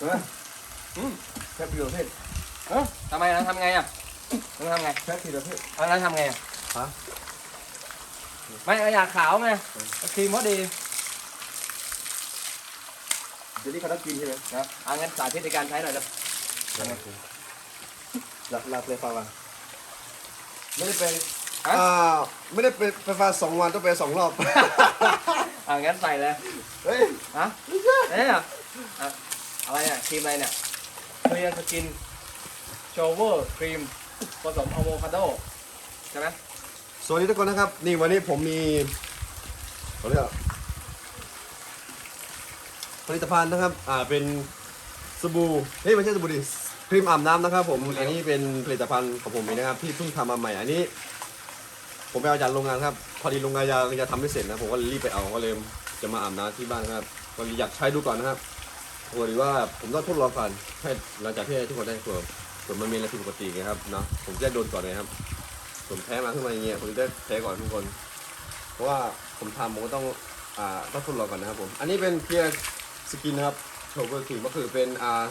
เฮ้ยแค่ปีละเพศเอ้าทำไมนะทำไงอะมึงทำไงแค่ปีละเพศเอาแล้วทำไงอะฮะไม่เอาอยากขาวไงครีมเขาดีเดี๋ยวนี้เขาต้องกินใช่ไหมนะเอางั้นสาธิตในการใช้หน่อยเลยหลักหลักเลยฟังว่าไม่ได้ไปฮะอ่าไม่ได้ไปไฟฟ้าสองวันต้องไปสองรอบเอางั้นใส่เลยเฮ้ยฮะเนี่ย อะอะไรเนี่ยครีมอะไรเนี่ยเคลียร์สกินโชเวอร์ครีมผสมอะโวคาโดใช่ไหมสวัสดีทุกคนนะครับ นี่วันนี้ผมมีเขาเรียกว่าผลิตภัณฑ์นะครับ อ่า เป็นสบู่เฮ้ยไม่ใช่สบู่ดิ ครีมอาบน้ำนะครับ ผม อันนี้เป็นผลิตภัณฑ์ของผมเองนะครับที่เพิ่งทำมาใหม่ อันนี้ ผมไปเอาจากโรงงานครับ พอดีโรงงานยังจะทำไม่เสร็จนะ ผมก็เลยรีบไปเอา ก็เลยจะมาอาบน้ำที่บ้านนะครับ ก็เลยอยากใช้ดูก่อนนะครับ ปกติว่าผมต้องทดลองก่อนให้หลังจากที่ทุกคนได้ผื่อเผื่อมันมีอะไรผิดปกติไงครับเนาะผมจะโดนก่อนเลยครับผมแพ้มาขึ้นมาอย่างเงี้ยผมจะได้แพ้ก่อนทุกคน เพราะว่าผมทำผมก็ต้องอ่าต้องทดลองก่อนนะครับผม อันนี้เป็นเพียร์สกินนะครับโชเวอร์ครีมก็คือเป็นอ่า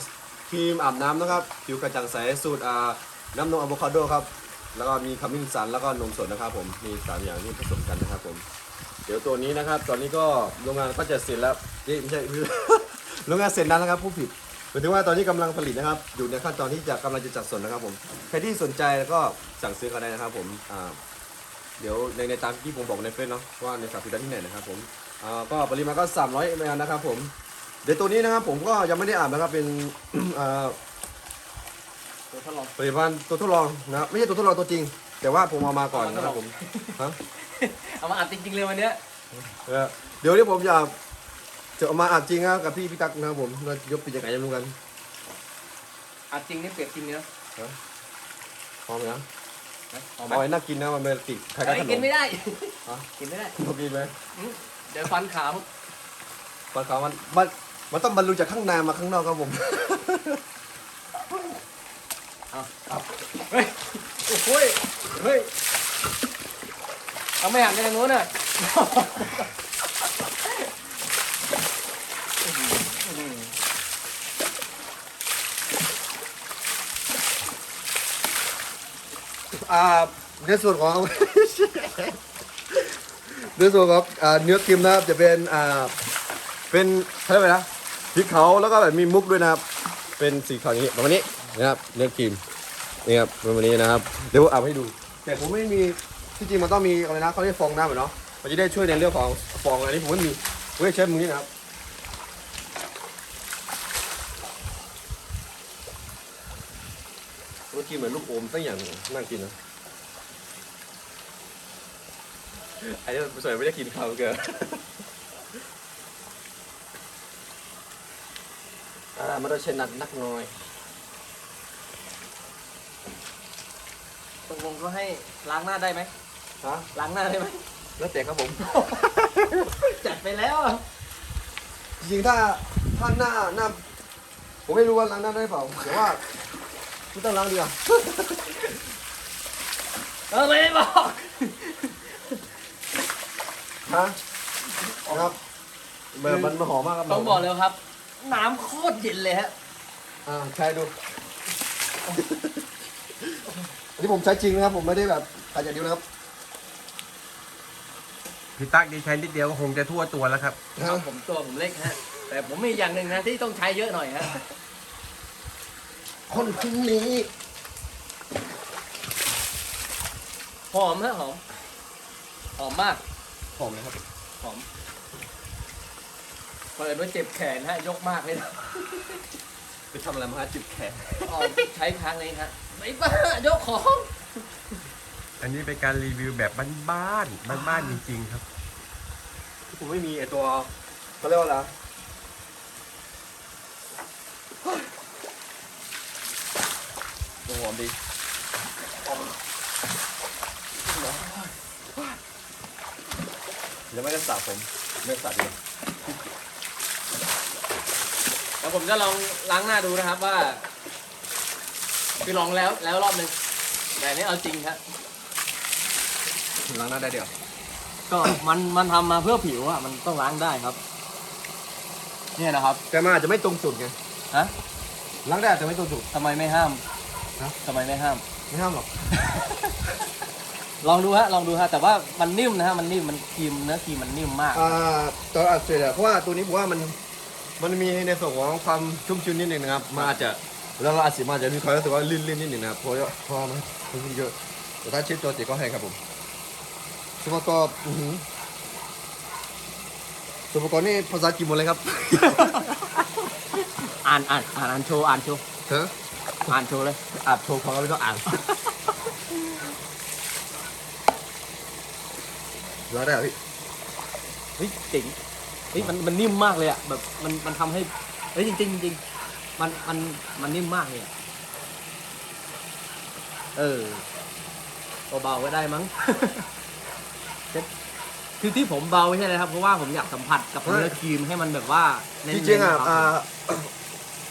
ครีมอาบน้ำนะครับผิวกระจ่างใสสูตรอ่าน้ำนมอะโวคาโดครับแล้วก็มีขมิ้นชันแล้วก็นมสดนะครับ ผมมีสามอย่างที่ผสมกันนะครับผม เดี๋ยวตัวนี้นะครับ ตอนนี้ก็โรงงานก็จะเสร็จแล้วเอ้ยไม่ใช่ โรงงานเสร็จแล้วนะครับผู้ผิดหมายถึงว่าตอนนี้กำลังผลิตนะครับ อยู่ในขั้นตอนที่จะกำลังจะจัดส่งนะครับผมใครที่สนใจแล้วก็สั่งซื้อกันได้นะครับผมอ่าเดี๋ยวในในตามที่ผมบอกในเฟซเนาะว่าในสั่งซื้อได้ที่ไหนนะครับผมอ่าก็ปริมาณก็ 300 ml นะครับผมเดี๋ยวตัวนี้นะครับผมก็ยังไม่ได้อ่านนะครับเป็นอ่าตัวทดลองผลิตภัณฑ์ตัวทดลองนะครับไม่ใช่ตัวทดลองตัวจริง แต่ว่าผมเอามาก่อนนะครับผมฮะเอามาอัดจริงๆเลยวันเนี้ย เออเดี๋ยวนี้ผมอยาก จะเอามาอัดจริงนะครับกับพี่พี่ตั๊กนะครับผมเรายกปีจักรยานรู้กันอัดจริงนี่เปรียบจริงเนาะพร้อมนะเอาไหมเอาไว้น่ากินนะมันเป็นติดใครก็เอ้ยขนกินมไม่ได้ ฮะกินไม่ได้พอกินไหมอื้อเดี๋ยวฟันขาวปลาขาวมันมันมันต้องบรรลุจากข้างในมาข้างนอกครับผมเอาเอาเฮ้ยโอ้โหยเฮ้ยเอาไม่หันไปทางนู้นน่ะ อ่าในส่วนของ ในส่วนของอ่าเนื้อครีมนะครับจะเป็นอ่าเป็นอะไรไปนะพริกเขาแล้วก็แบบมีมุกด้วยนะครับ เป็นสีขาวอย่างนี้ประมาณนี้นะครับเนื้อครีมนี่ครับประมาณนี้นะครับ เดี๋ยวผมเอาให้ดู แต่ผมไม่มีที่จริงมันต้องมีอะไรนะเขาเรียกฟองน้ำเหรอเนาะมันจะได้ช่วยในเรื่องของฟองอะไรนี้ผมไม่มีผมจะใช้มือนี่นะครับ เมื่อกี้เหมือนลูกอมตั้งอย่างหนึ่งน่ากินนะไอ้นี่ส่วนไม่ได้กินข้าวเกินอ่ามันต้องเช่นนักนักหน้อยตกลงก็ให้ล้างหน้าได้ไหมฮะล้างหน้าได้ไหมแล้วแต่ครับผม จัดไปแล้วอะจริงๆถ้าถ้าหน้าหน้าผมไม่รู้ว่าล้างหน้าได้เปล่าแต่ว่า ไม่ต้องล้างดีกว่า เออไม่ได้บอกฮะนะครับแบบมันมันหอมมากครับต้องบอกเลยครับ น้ำโคตรเย็นเลยฮะอ่าใช้ดู อันนี้ผมใช้จริงนะครับ ผมไม่ได้แบบขายอย่างเดียวนะครับพี่ตั๊กดีใช้นิดเดียวก็คงจะทั่วตัวแล้วครับ ครับผมตัวผมเล็กฮะ แต่ผมมีอย่างหนึ่งนะที่ต้องใช้เยอะหน่อยฮะ คนคนนี้ หอมฮะหอม หอมมาก หอมนะครับ หอมเปิดว่าเจ็บแขนฮะ ยกมากเลยนะไปทำอะไรมาฮะจิบแขนอ๋อใช้ครั้งนี้ฮะไม่บ้ายกของ อันนี้เป็นการรีวิวแบบบ้านๆบ้านๆจริงๆครับ ผมไม่มีไอตัวเขาเรียกว่าอะไร ตัวหอมดียังไม่ได้สระผมไม่สระดีกว่าแล้วผมจะลองล้างหน้าดูนะครับว่า คือลองแล้วแล้วรอบหนึ่งแต่อันนี้เอาจริงครับล้างหน้าได้เดียว ก็มันมันทำมาเพื่อผิวอะมันต้องล้างได้ครับ เนี่ยนะครับ แต่มันอาจจะไม่ตรงจุดไงฮะล้างได้แต่ไม่ตัวสุกทำไมไม่ห้ามฮะ ทำไมไม่ห้าม ไม่ห้ามหรอกลองดูฮะลองดูฮะแต่ว่ามันนิ่มนะฮะมันนิ่มมันครีมเนื้อครีมมันนิ่มมากอ่าตอนอัดเสร็จอะเพราะว่าตัวนี้ผมว่ามันมันมีในส่วนของความชุ่มชื้นนิดนึงนะครับมันอาจจะแล้วเราอัดเสียงมันอาจจะมีความรู้สึกว่าลื่นๆนิดนึงนะครับเพราะว่าเพราะว่ามันมันเยอะแต่ถ้าเช็ดตัวเจ๊ก็ให้ครับผมส่วนประกอบอื้อหือส่วนประกอบนี่ภาษาจีนหมดเลยครับ อ่านอ่านอ่านอ่านโชว์อ่านโชว์เธอ อ่านโชว์เลยอ่านโชว์พอแล้วไม่ต้องอ่านร้อยได้เหรอพี่เฮ้ยเจ๋งเฮ้ยมันมันนิ่มมากเลยอะแบบมันมันทำให้เฮ้ยจริงจริงจริงมันมันมันนิ่มมากเลยอะเออเบาๆก็ได้มั้ง คือที่ผมเบาไม่ใช่เลยครับเพราะว่าผมอยากสัมผัสกับเนื้อครีมให้มันแบบว่าแน่นจๆริงๆอะนคบอ่า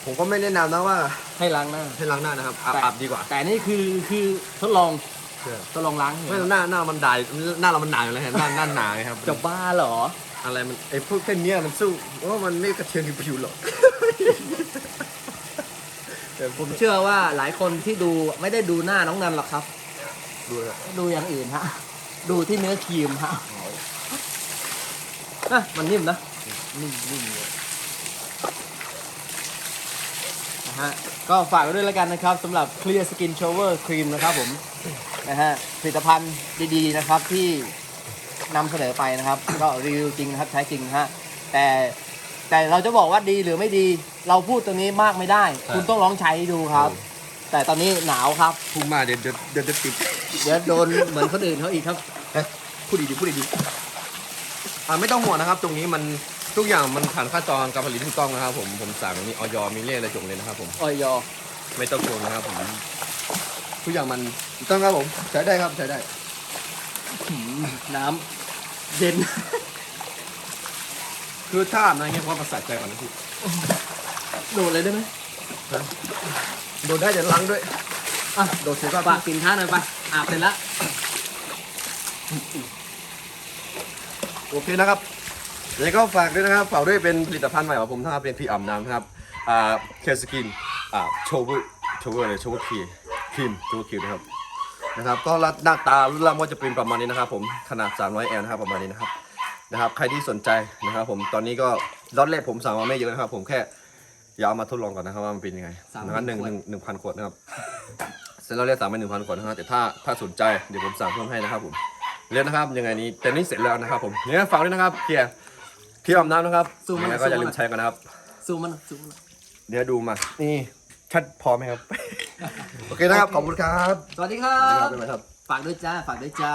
ผมก็ไม่แนะนำนะว่าให้ล้างหน้าให้ล้างหน้านะครับอาบแต่อาบดีกว่าแต่นี่คือคือทดลองทดลองล้างไม่หน้าหน้ามันด่ายหน้าเรามันหนาอยู่แล้วเห็นหน้าหน้าหนาไงครับจะบ้าเหรอ อะไรมันไอ้พวกแค่เนี้ยมันสู้ว่ามันไม่กระเทือนผิวหรอกผมเชื่อว่าหลายคนที่ดูไม่ได้ดูหน้าน้องนันหรอกครับ ดูเลยดูอย่างอื่นฮะ ดูที่เนื้อครีมฮะอะมันนิ่มนะ นิ่มนิ่มเลย นะฮะก็ฝากไว้ด้วยแล้วกันนะครับสำหรับ Clear Skin Shower Cream นะครับผมนะฮะผลิตภัณฑ์ดีๆนะครับที่นำเสนอไปนะครับ ก็รีวิวจริงนะครับใช้จริงนะฮะแต่แต่เราจะบอกว่าดีหรือไม่ดีเราพูดตรงนี้มากไม่ได้ คุณต้องลองใช้ดูครับ แต่ตอนนี้หนาวครับ พุ่งมาเดี๋ยวเดี๋ยวเดี๋ยวจะติดเดี๋ยวโดนเหมือนคนอื่นเขาอีกครับ พูดดีๆพูดดีๆอ่าไม่ต้องห่วงนะครับ ตรงนี้มัน ทุกอย่างมันผ่านขั้นตอนการผลิตถูกต้องนะครับ ผมผมสั่งมีออยมีเลขอะไรจงเลยนะครับ ผมออยไม่ต้องกลัวนะครับผมทุกอย่างมันถูกต้องครับผมใช้ได้ครับใช้ได้น้ำเย็น คือถ้าอาบน้ำเงี้ยเพราะมันใส่ใจก่อนนะพี่โดดเลยได้ไหมโดนได้เดี๋ยวล้างด้วยอะโดดเสร็จก็ปะปิ่นท่าหน่อยไปอาบเสร็จแล้ว โอเคนะครับ ยังไงก็ฝากด้วยนะครับฝากด้วยเป็นผลิตภัณฑ์ใหม่ของผมนะครับเป็นครีมอาบน้ำนะครับอ่าเคสกินอ่าโชว์โชว์อะไรโชว์ครีมครีมโชว์ครีมนะครับนะครับก็หน้าตารูปร่างก็จะเป็นประมาณนี้นะครับ ผมขนาด 300 l นะครับประมาณนี้นะครับนะครับ ใครที่สนใจนะครับผมตอนนี้ก็รอบแรกผมสั่งมาไม่เยอะนะครับ ผมแค่อยากเอามาทดลองก่อนนะครับว่ามันเป็นยังไงสามพันนะครับหนึ่งขวดหนึ่งหนึ่งพันขวดนะครับเสร็จแล้วเรียกสั่งไปหนึ่งพันขวดนะครับแต่ถ้าถ้าสนใจเดี๋ยวผมสั่งเพิ่มให้นะครับผมเรียนนะครับยังไงนี้แต่นี่เสร็จแล้วนะครับผมเนี่ยฝากด้วยนะครับเคลียร์ เคลียร์อาบน้ำนะครับซูมมายังไงก็อย่าลืมใช้กันนะครับ ซูมมันซูมมันเดี๋ยวดูมา นี่ชัดพอไหมครับ โอเคนะครับ ขอบคุณครับ สวัสดีครัสวัสดีครับบบ๊ายบายครับฝากด้วยจ้า ฝากด้วยจ้า